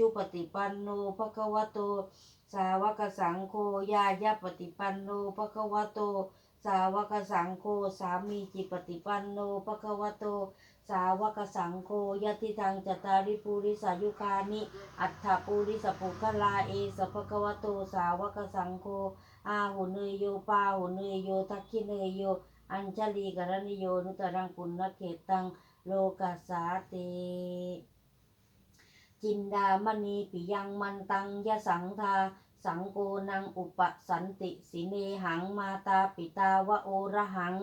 ชุปฏิปันโนภะคะวะโต สาวกสังโฆญาญาปฏิปันโนภะคะวะโต สาวกสังโฆสามีจิปฏิปันโนภะคะวะโต สาวกสังโฆยะติทางจตาริปุริสายุคานิอัฏฐปุริสปุคลาเอสภะคะวะโต สาวกสังโฆอาหุเนยโยปาหุเนยโยทักขิเนยโยอัญชลีกรณิโยนุตรังปุณเขตังโลกัสสาเต จินดามณีปิยังมันตังยะสังทา สังโกนังอุปสันติสิเนหังมาตาปิตาวะโอระหัง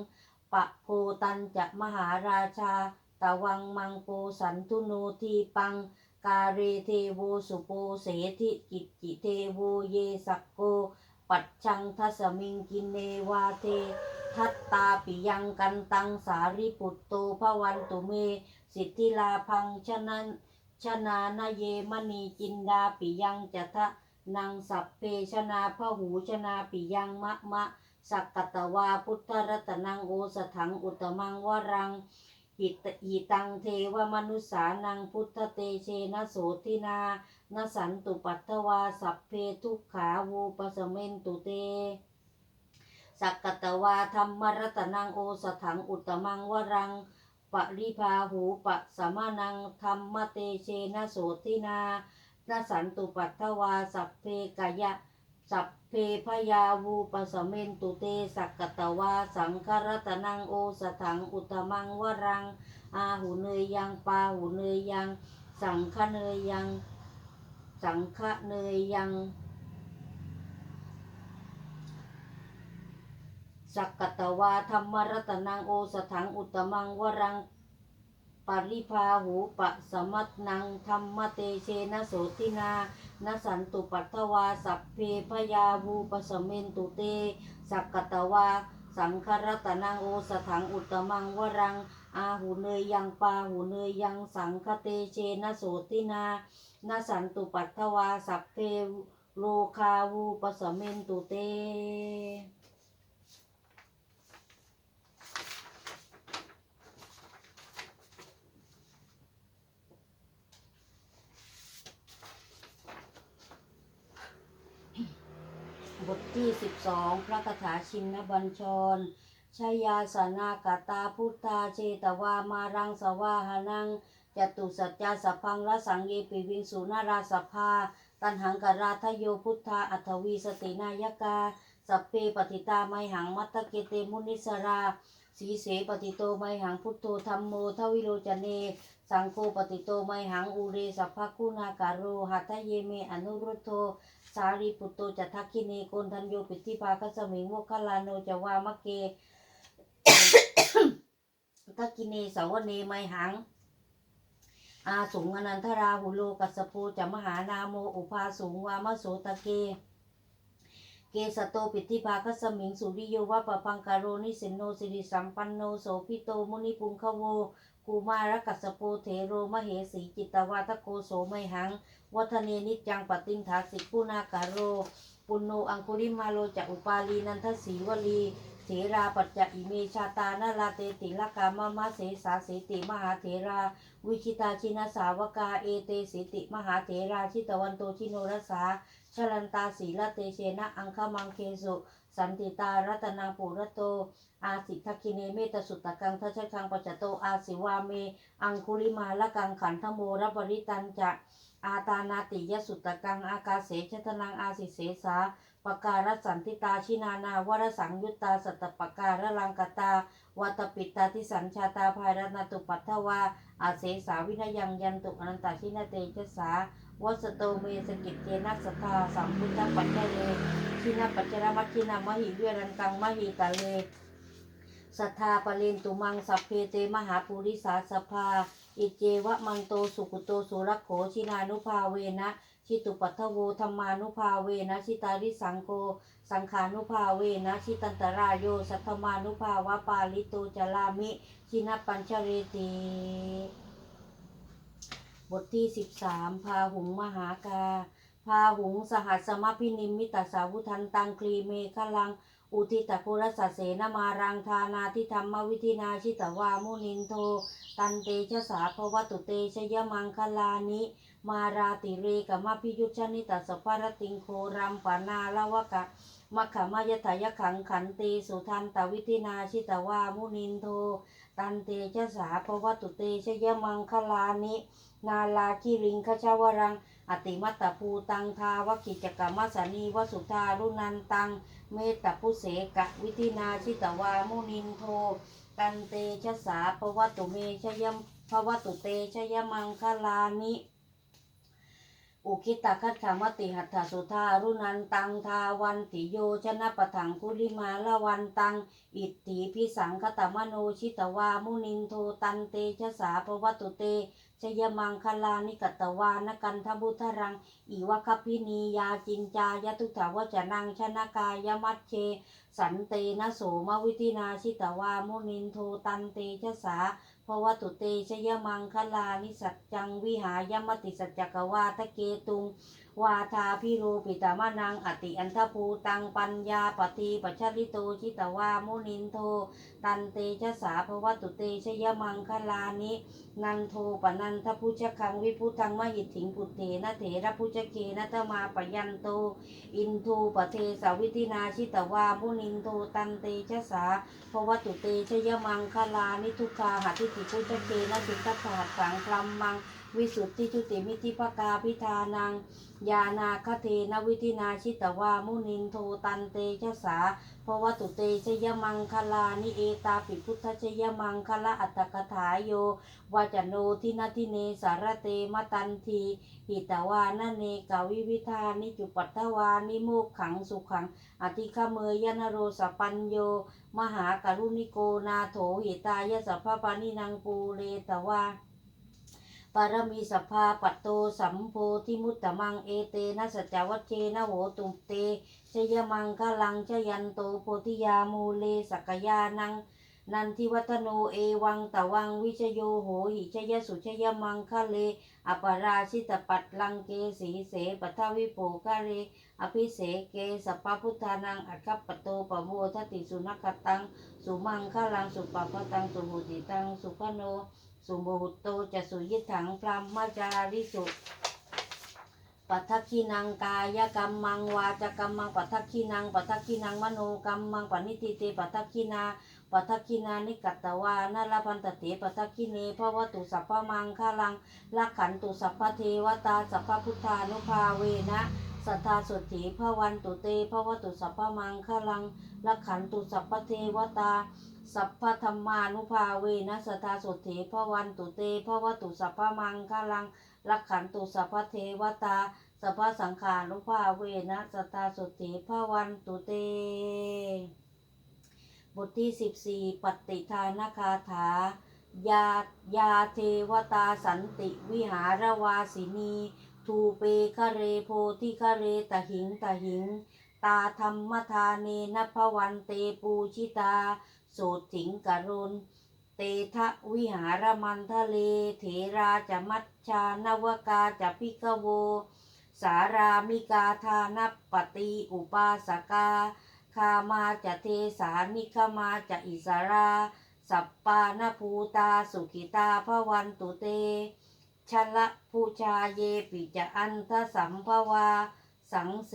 ปะโพตันจะมหาราชา ตะวังมังโปสันทุโนทีปัง กาเรเทโวสุโปเสธิกิจจิเทโวเยสักโก ปัจชังทัสมิงกินเนวาเททัตตาปิยังกันตังสาริปุตโตภวันตุเม สิทธิลาพังชนะ ชนานาเยมณีจินดาปิยังจะทะนางสัพเพชนาพหูชนาปิยังมะมะสักกตวาพุทธรัตนังโอสถังอุตมังวรังหิตหิตังเทวมนุสานังพุทธเตเชนะโสทินานสันตุปัตถวาสัพเพทุกขาวูปสเมนตุเต สักกตวาธรรมรัตนังโอสถังอุตมังวรัง ปริภาหูปะสมานังธรรมเตเชนะโสทินานสันตุปัตถวาสัพเพกายะ สัพเพพยาวูปสเมนตุเตสักกตวาสังครัตนังโอสถังอุตมังวรัง อาหูเนยยังปาหูเนยยัง สังฆเนยยัง สังฆเนยยัง สักกตวาธรรมรัตนังโอสถังอุตมังวรังปริภาหูปะสมัตนังธรรมเตเชนะโสตินานสันตุปัตถวาสัพเพพยาวูปสเมนตุเต สักกตวาสังครัตนังโอสถังอุตมังวรัง อาหูเนยยังปาหูเนยยังสังคเตเชนะโสตินานสันตุปัตถวาสัพเพโลคาวูปสเมนตุเต บทที่ 12 พระคาถาชินบัญชรชยาสนากตาพุทธาเชตวามารังสวาหานังจตุสัจจาสพังละสังเยปิวิงสุนาราสภา ตันหังกราทโยพุทธาอัทวีสตินายกา สัพเพปฏิตาไมหังมัตตเกเตมุนิสรา สีเสปฏิโตไมหังพุทโธธรรมโมทวิโรจเน สังโฆปฏิโตไมหังอุเรสัพพคุณาการโรหัตถเยเมอนุรุโธสารีปุตโตจะทักขิเนโกนทันโยปิติภาคสมิงโมคคลานโนจวามะเกทักขิเนสาวเนไมหังอาสุงอนันทราหุโลกัสโปจะมหานาโมอุภาสุงวามโสตะเก เกสโตปิติภาคสมิงสุริโยวะปะพังการโรนิสินโนสิริสัมปันโนโสพิโตมุนิปุงคโวกูมารกัสโปเทโรมเหสีจิตวาตโกโสไมหัง วัฒเนนิจังปติงถาสิกุนาการโร ปุณโนอังคุริมาโลจะอุปาลีนันทสีวลีเถราปัจจะอิเมชาตานาลาเตติลกามามะเสสาเสติมหาเถรา วิชิตาชินาสาวกาเอเตสิติมหาเถราชิตวันโตชิโนรสา ชลันตาสีละเตเชนะอังคมังเคสุสันติตารัตนาปุระโต อาสิทักคิเนเมตสุตตะกังทัชคังปัจจโตอาสิวาเม อังคุริมาละกังขันธโมรบริตันจะอาตานาติยสุตตะกังอากาเสชทนังอาสิเสสา ปการสันติตาชินานาวรสังยุตตาสัตปการลังกตาวัตปิตตาทิสัญชาตาภายรณตุปัทวาอาเสสาวินยังยันตุอนันตาชินเตชะสาวัสโตเมสกิจเจนัสสทาสัมพุทธปัจเจเลชินปัจจรมัชชินามหิเวรันตังมหิตาเลสัทธาปะเลนตุมังสัพเพเตมหาปุริสาสภา อิเจวะมังโตสุกุโตสุรโขชินานุภาเวนะ ชิตุปัทโวธรรมานุภาเวนะชิตาริสังโก สังขานุภาเวนะชิตันตรายโยสัทธมานุภาวะปาลิโตจลามิชินปัญชเรติบทที่สิบสามพาหุงมหากา พาหุงสหัสสมพินิมมิตสาวุทันตังคลีเมฆลัง อุทิตโครสัสเสนมารังทานาทิธรรมวิธินาชิตวามุนินโท ตันเตชะสาภวตุเตชยมังคลานิ มาราติเรกมพิยุชนิตัสสะพรติงโครัมปนาลวกะ มัคขมายทายขังขันติสุทันตวิธินาชิตวามุนินโท ตันเตชะสาภวตุเตชยมังคลานิ นาลาคิริงคชาวรัง อติมัตตภูตังทาวกิจกรรมสานีวสุธารุนันตัง เมตตพุเสกะวิธินาชิตวามุนินโท ตันเตชะสาภวตุเมชยมภวตุเตชยมังคลานิ คิตาคัตขามติหัตถสุธารุนันตังทาวันติโยชนะปะถังคุลิมาละวันตัง อิทธิพิสังคตมโนชิตวามุนินโทตันเตชะสาภวตุเตชยมังคลานิกตวานกันทบุทรังอีวะคพินียาจินจายทุถาวจนังชนะกายมัชเช สันเตนะโสมวิธินาชิตวามุนินโทตันเตชะสา พราะวตุเตชยมังคลานิสัจจังวิหายมติสัจจกวาทะเกตุง วาทาพิโรปิตามะนังอติอันทภูตังปัญญาปฏิปัชริโตชิตวามุนินโท ตันเตชะสาภวตุเตชยมังคลานิ นันโทปนันทพุชคังวิพุทังมหิตถิงปุเถนะเถระพุชเกนะตมาปยันโต อินทูปเทสาวิธินาชิตวามุนินโทตันเตชะสาภวตุเตชยมังคลานิทุกขาหัติติพุชเกนะสิกขถาสังพลัมมัง วิสุทธิจุติมิติภกาพิธานัง ยานาคเทนวิธินาชิตวามุนินโทตันเตชะสาภวตุเตชยมังคลานิเอตาปิพุทธชยมังคละอัตตกถาโยวาจโนทินาทิเนสารเตมตันทีหิตวานเนกาวิวิธานิจุปัตถวานิโมกขังสุขัง อธิคเมยยนโรสปัญโย มหากรุณิโกนาโถหิตายสัพพปานินังปูเรตวา ปารมีสภาปัตโตสัมโพธิมุตตมังเอเตนะสัจจวัชเชนะโหตุมเตชยมังคลังชยันโตโพธิยามูเลสักยานัง นันทิวัฒโนเอวังตะวังวิชโยโหหิชยสุชยมังคะเล อปราชิตปัตลังเกสีเสปัทวิโปคะเร อภิเสเกสปพุทธานังอัคปโตปะโมทติสุนักตัง สุมังคะลังสุปปตังสุหุติตังสุขโน สุโมหุตโตจะสุยิถังพรหมจาริสุปัทคินังกายกรรมังวาจกรรมังปัทคินังปัทคินังมโนกรรมังปณิติเตปัทคินาปัทคินานิกัตตวานาลพันตเตปัทคิเนภวตุสัพพมังคลังลักขันตุสัพพเทวตาสัพพพุทธานุภาเวนะสัทธาสุทธิภวันตุเตภวตุสัพพมังคลังลักขันตุสัพพเทวตา สัพพธรรมานุภาเวนะสทาสุเถพวันตุเตพวตุสัพพมังคลังรักขันตุสัพพเทวตาสัพพสังขานุภาเวนะสทาสุเถพวันตุเต บทที่สิบสี่ปฏิทานคาถายายาเทวตาสันติวิหารวาสินีทูเปคะเรโพธิคะเรตหิงตหิง ตาธรรมทาเนนะพวันเตปูชิตา โสถิงกรุณเตทะวิหารมันทะเล เถราจะมัชชานวกาจะพิกโว สารามิกาทานปฏิอุปาสกา คามาจะเทสานิคมาจะอิสรา สัปปานภูตาสุขิตาพวันตุเตชละผู้ชาเยปิจะอันทสัมภวา สังเส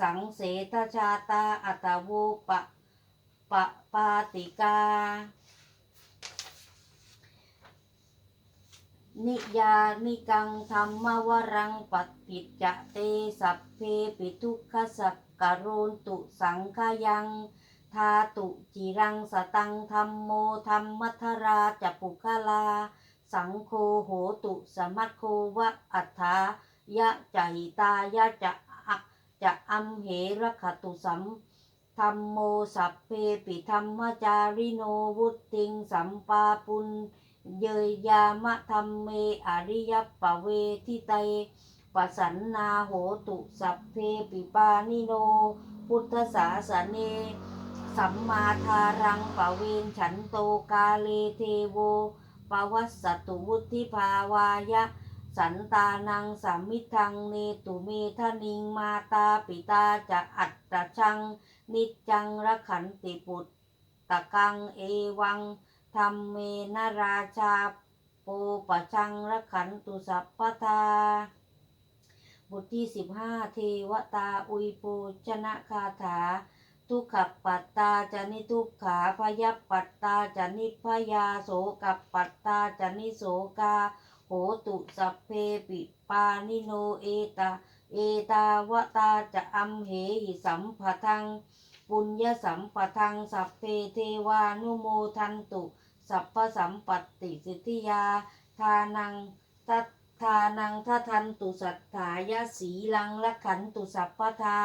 สังเสทชาตาอัตโวปะ ปะปาติกา นิยานิกังธรรมวรังปฏิจเตสัพเพปิทุกขสักกโรนตุสังขยังทาตุจิรังสตังธรรมโมธรรมัทราจะปุคลา สังโฆโหตุสมัคโควะอัฏฐายะจหิตายะจะอะจะอัมเหระขตุสัม ธรรมโมสัพเพปิธรรมจาริโนวุติงสัมปาปุญเยยยามะธรรมเมอริยปะเวทิเตปสันนาโหตุสัพเพปิปานิโน พุทธศาสเน สัมมาทารังปะเวนฉันโตกาเลเทโวปวัสสตุวุธิภาวายะ สันตานังสัมมิทังเนตุเมทนิงมาตาปิตาจะอัตตะชัง นิจังระขันติปุตตะกังเอวังธรรมเมนราชาโปปะชังระขันตุสัพพทาบทที่สิบห้าเทวตาอุยปูชนะคาถา ทุกขปัตตาจะนิทุกขาพยปัตตาจะนิพยาโสกับปัตตาจะนิโสกา โหตุสัพเพปิปานิโนเอตา เอตาวตาจะอัมเหหิสัมปทัง ปุญญสัมปทัง สัพเพเทวานุโมทันตุ สัพพสัมปัตติสิทธิยา ทานังทัตทานังทัทันตุสัทธายะสีลังละขันตุสัพพทา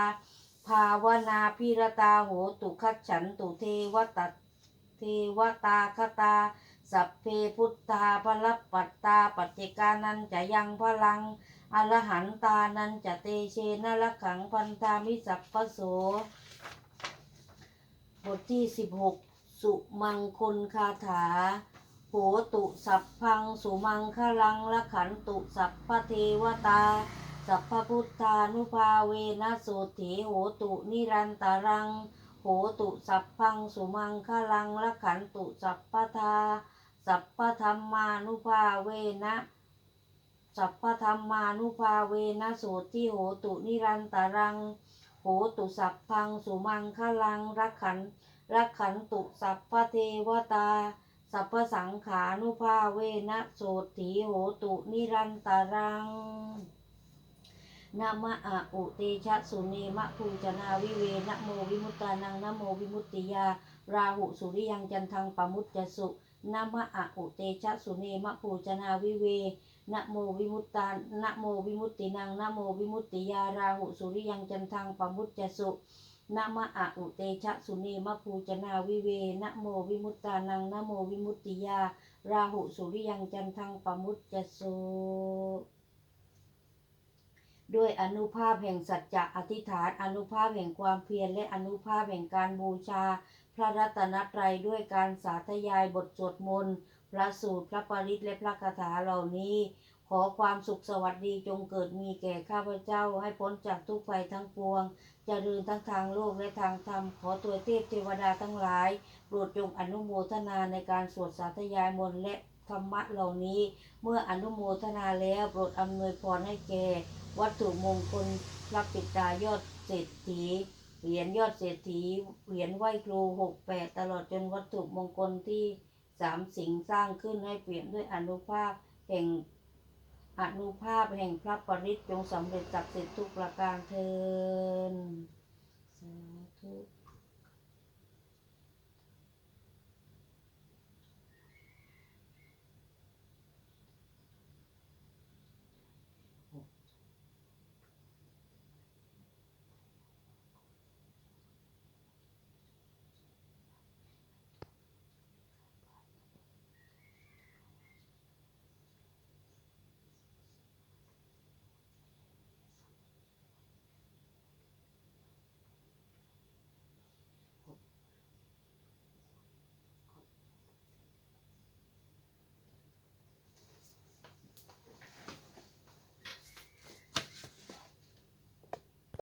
ภาวนาพิรตาโหตุคัจฉันตุเทวตัตเทวตาคตา สัพเพพุทธาพลัปัตตาปัจเจกานันจะยังพลังอรหันตานันจะเตเชนละขังพันธามิสัพพโส บทที่สิบหกสุมังคลคาถา โหตุสัพพังสุมังคลังละขันตุสัพพเทวตา สัพพพุทธานุภาเวนะโสถีโหตุนิรันตารังโหตุสัพพังสุมังคลังละขันตุสัพพทา สัพพธรรมานุภาเวนะสัพพธรรมานุภาเวนะโสติโหตุนิรันตารัง โหตุสัพพังสุมังคลังรักขันรักขันตุสัพพเทวตา สัพพสังขานุภาเวนะโสติโหตุนิรันตารังนะมะอะอุเตชะสุเนมะภูจนาวิเวนะโมวิมุตตานังนะโมวิมุตติยา ราหุสุริยังจันทังปมุตจสุ นามะอะอุเตชะสุเนมะภูจนาวิเวนะโมวิมุตตานะโมวิมุตตินังนะโมวิมุตติยาราหุสุริยังจันทังปมุตจสุนามะอะอุเตชะสุเนมะภูจนาวิเวนะโมวิมุตตานังนะโมวิมุตติยาราหุสุริยังจันทังปมุตจสุ ด้วยอนุภาพแห่งสัจจะอธิษฐานอนุภาพแห่งความเพียรและอนุภาพแห่งการบูชา พระรัตนตรัยด้วยการสาธยายบทสวดมนต์พระสูตรพระปริตและพระคาถาเหล่านี้ ขอความสุขสวัสดีจงเกิดมีแก่ข้าพเจ้าให้พ้นจากทุกภัยทั้งปวงเจริญทั้งทางโลกและทางธรรม ขอตัวเทพเทวดาทั้งหลายโปรดจงอนุโมทนาในการสวดสาธยายมนต์และธรรมะเหล่านี้ เมื่ออนุโมทนาแล้วโปรดอำนวยพรให้แก่ วัตถุมงคลพระปิตายอดเศรษฐีเหรียญยอดเศรษฐีเหรียญไหวครูหกแปดตลอดจนวัตถุมงคลที่สามสิงสร้างขึ้นให้เปลี่ยนด้วยอนุภาพแห่งอนุภาพแห่งพระปริตจงสำเร็จจักดิ์สิทธิทุกประการเทินสาธุ